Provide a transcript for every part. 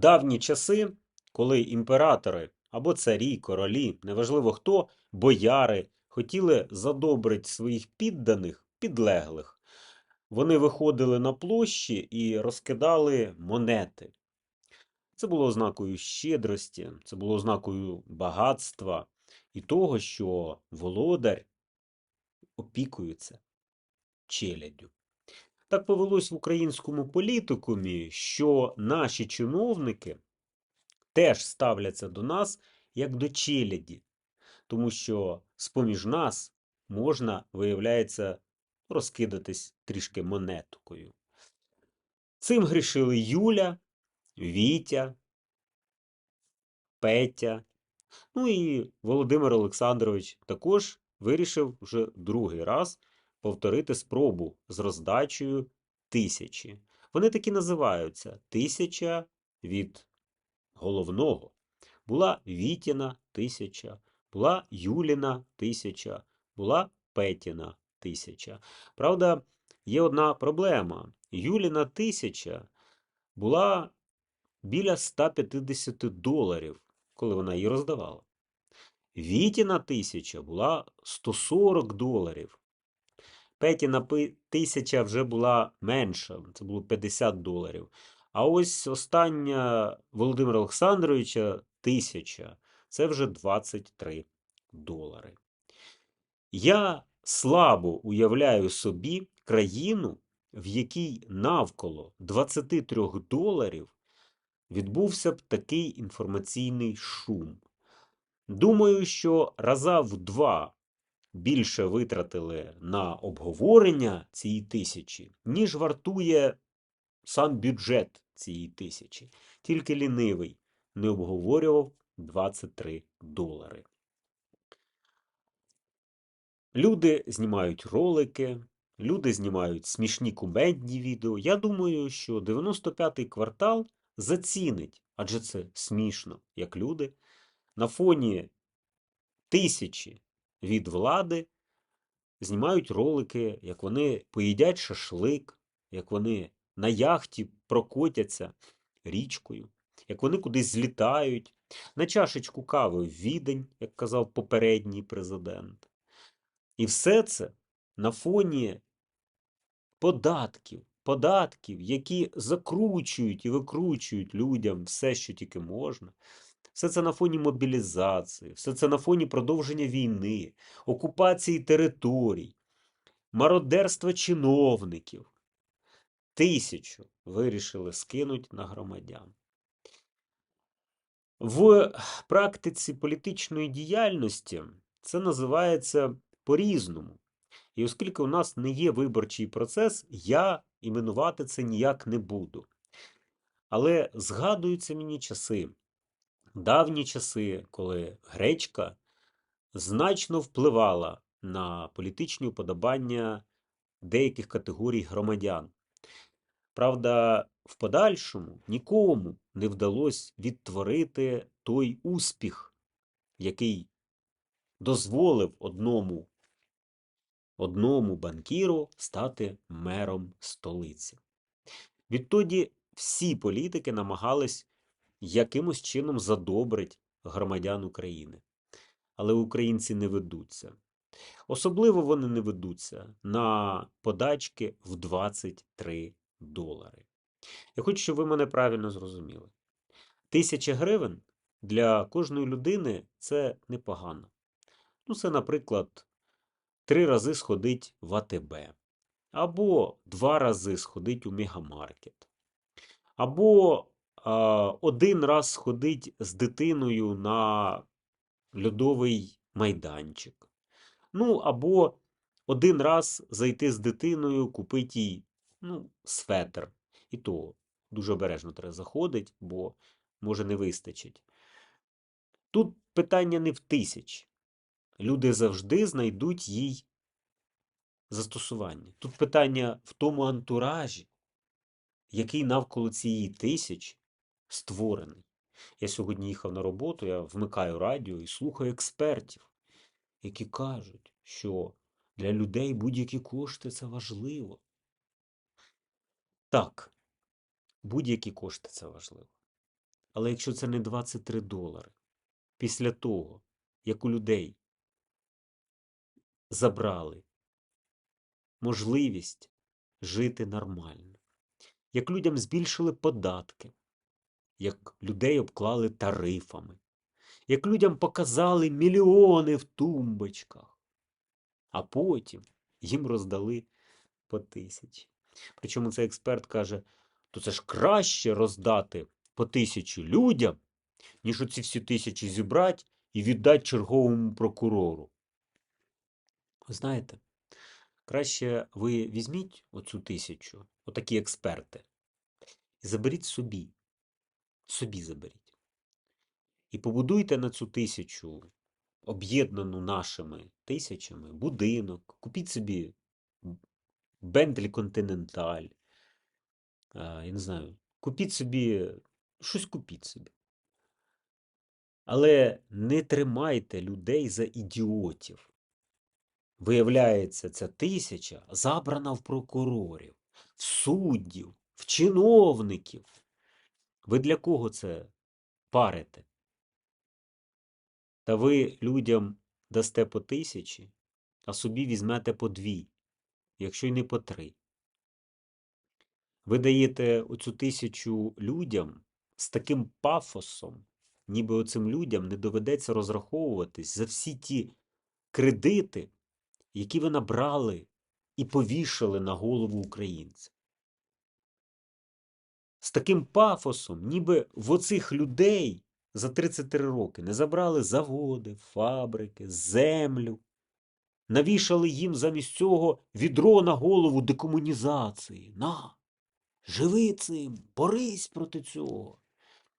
Давні часи, коли імператори або царі, королі, неважливо хто, бояри, хотіли задобрити своїх підданих, підлеглих, вони виходили на площі і розкидали монети. Це було ознакою щедрості, це було ознакою багатства і того, що володар опікується челяддю. Так повелось в українському політикумі, що наші чиновники теж ставляться до нас як до челяді, тому що з-поміж нас можна, виявляється, розкидатись трішки монеткою. Цим грішили Юля, Вітя, Петя. Ну і Володимир Олександрович також вирішив вже другий раз повторити спробу з роздачею тисячі. Вони такі називаються тисяча від головного. Була Вітіна тисяча, була Юліна тисяча, була Петіна тисяча. Правда, є одна проблема. Юліна тисяча була біля 150 доларів, коли вона її роздавала. Вітіна тисяча була 140 доларів. Петіна пи- тисяча вже була менша, це було 50 доларів. А ось остання Володимира Олександровича тисяча це вже 23 долари. Я слабо уявляю собі країну, в якій навколо 23 доларів відбувся б такий інформаційний шум. Думаю, що раза в два більше витратили на обговорення цієї тисячі, ніж вартує сам бюджет цієї тисячі. Тільки лінивий не обговорював 23 долари. Люди знімають ролики, люди знімають смішні кумедні відео. Я думаю, що 95-й квартал зацінить, адже це смішно, як люди на фоні тисячі від влади знімають ролики, як вони поїдять шашлик, як вони на яхті прокотяться річкою, як вони кудись злітають, на чашечку кави в відень, як казав попередній президент. І все це на фоні податків, податків, які закручують і викручують людям все, що тільки можна. Все це на фоні мобілізації, все це на фоні продовження війни, окупації територій, мародерства чиновників. Тисячу вирішили скинуть на громадян. В практиці політичної діяльності це називається по-різному. І оскільки у нас не є виборчий процес, я іменувати це ніяк не буду. Але згадуються мені часи, давні часи, коли гречка значно впливала на політичні уподобання деяких категорій громадян. Правда, в подальшому нікому не вдалося відтворити той успіх, який дозволив одному, одному банкіру стати мером столиці. Відтоді всі політики намагались якимось чином задобрить громадян України. Але українці не ведуться. Особливо вони не ведуться на подачки в 23 долари. Я хочу, щоб ви мене правильно зрозуміли. Тисяча гривень для кожної людини це непогано. Ну, це, наприклад, три рази сходить в АТБ, або два рази сходить у мегамаркет, або один раз сходить з дитиною на льодовий майданчик. Ну, або один раз зайти з дитиною, купити їй ну, светр. І то дуже обережно треба заходить, бо може не вистачить. Тут питання не в тисяч. Люди завжди знайдуть їй застосування. Тут питання в тому антуражі, який навколо цієї тисячі створений. Я сьогодні їхав на роботу, я вмикаю радіо і слухаю експертів, які кажуть, що для людей будь-які кошти це важливо. Так, будь-які кошти це важливо. Але якщо це не 23 долари, після того, як у людей забрали можливість жити нормально, як людям збільшили податки, як людей обклали тарифами, як людям показали мільйони в тумбочках, а потім їм роздали по тисячі. Причому цей експерт каже, то це ж краще роздати по тисячі людям, ніж оці всі тисячі зібрати і віддати черговому прокурору. Ви знаєте, краще ви візьміть оцю тисячу, отакі експерти, і заберіть собі. Собі заберіть. І побудуйте на цю тисячу, об'єднану нашими тисячами, будинок, купіть собі Бентлі Континенталь. Я не знаю, купіть собі, щось купіть собі. Але не тримайте людей за ідіотів. Виявляється, ця тисяча забрана в прокурорів, в суддів, в чиновників. Ви для кого це парите? Та ви людям дасте по тисячі, а собі візьмете по дві, якщо й не по три. Ви даєте оцю тисячу людям з таким пафосом, ніби оцим людям не доведеться розраховуватись за всі ті кредити, які ви набрали і повішали на голову українця. З таким пафосом, ніби в оцих людей за 33 роки не забрали заводи, фабрики, землю, навішали їм замість цього відро на голову декомунізації. На, живи цим, борись проти цього.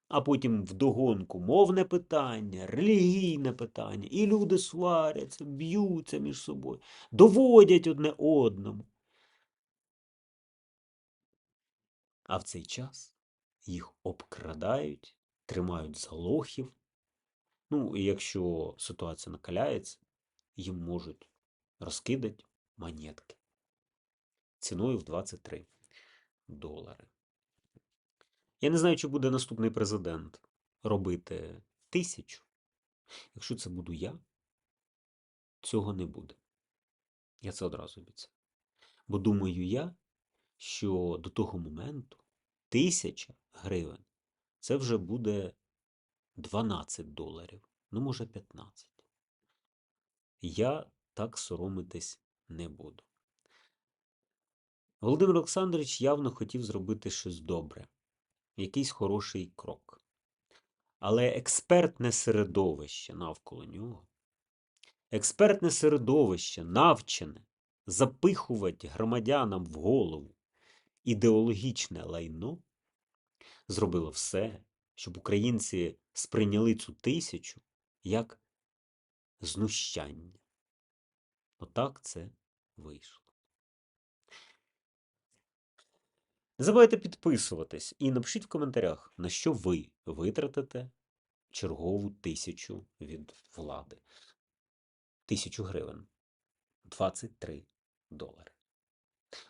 А потім вдогонку мовне питання, релігійне питання, і люди сваряться, б'ються між собою, доводять одне одному. А в цей час їх обкрадають, тримають за лохів. Ну, і якщо ситуація накаляється, їм можуть розкидати монетки ціною в 23 долари. Я не знаю, чи буде наступний президент робити тисячу. Якщо це буду я, цього не буде. Я це одразу обіцяю. Бо думаю я, що до того моменту тисяча гривень це вже буде 12 доларів, ну, може, 15. Я так соромитись не буду. Володимир Олександрович явно хотів зробити щось добре, якийсь хороший крок. Але експертне середовище навколо нього, експертне середовище навчене запихувати громадянам в голову ідеологічне лайно, зробило все, щоб українці сприйняли цю тисячу як знущання. Отак це вийшло. Не забувайте підписуватись і напишіть в коментарях, на що ви витратите чергову тисячу від влади. Тисячу гривень. 23 долари.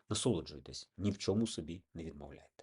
Насолоджуйтесь, ні в чому собі не відмовляйте.